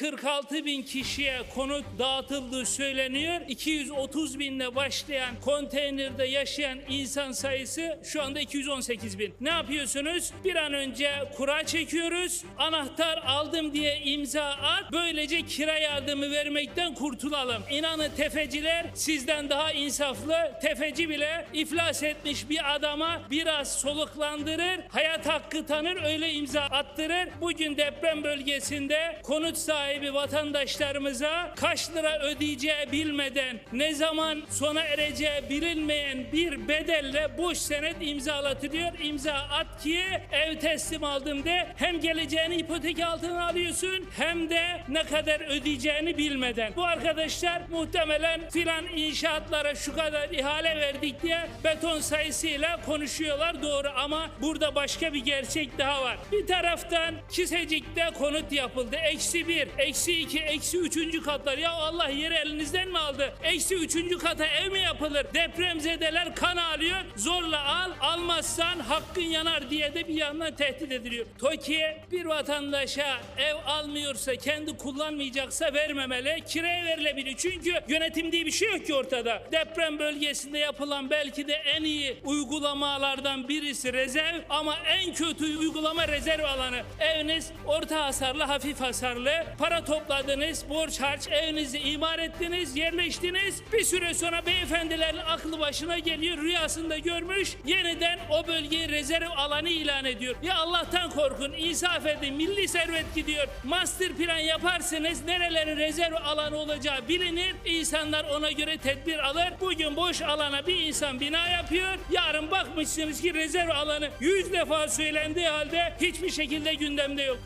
146 bin kişiye konut dağıtıldığı söyleniyor. 230 binle başlayan konteynerde yaşayan insan sayısı şu anda 218 bin. Ne yapıyorsunuz? Bir an önce kura çekiyoruz. Anahtar aldım diye imza at. Böylece kira yardımı vermekten kurtulalım. İnanın tefeciler sizden daha insaflı. Tefeci bile iflas etmiş bir adama biraz soluklandırır. Hayat hakkı tanır öyle imza attırır. Bugün deprem bölgesinde konut sahibi vatandaşlarımıza kaç lira ödeyeceği bilmeden ne zaman sona ereceği bilinmeyen bir bedelle boş senet imzalatılıyor. İmza at ki ev teslim aldım de hem geleceğini ipotek altına alıyorsun hem de ne kadar ödeyeceğini bilmeden. Bu arkadaşlar muhtemelen filan inşaatlara şu kadar ihale verdik diye beton sayısıyla konuşuyorlar doğru ama burada başka bir gerçek daha var. Bir taraftan Kisecik'te konut yapıldı. Eksi bir, eksi iki, eksi üçüncü katlar. Ya Allah yeri elinizden mi aldı? Eksi üçüncü kata ev mi yapılır? Depremzedeler kan alıyor. Zorla al, almazsan hakkın yanar diye de bir yandan tehdit ediliyor. TOKİ bir vatandaşa ev almıyorsa, kendi kullanmayacaksa vermemeli. Kiraya verilebilir. Çünkü yönetim diye bir şey yok ki ortada. Deprem bölgesinde yapılan belki de en iyi uygulamalardan birisi rezerv ama en kötü uygulama rezerv alanı. Eviniz orta hasarlı, hafif hasarlı. Para topladınız, borç harç, evinizi imar ettiniz, yerleştiniz. Bir süre sonra beyefendilerin aklı başına geliyor, rüyasında görmüş. Yeniden o bölgeyi rezerv alanı ilan ediyor. Ya Allah'tan korkun, insaf edin, milli servet gidiyor. Master plan yaparsınız, nerelerin rezerv alanı olacağı bilinir. İnsanlar ona göre tedbir alır. Bugün boş alana bir insan bina yapıyor. Yarın bakmışsınız ki rezerv alanı 100 defa söylendiği halde hiçbir şekilde gündemde yok.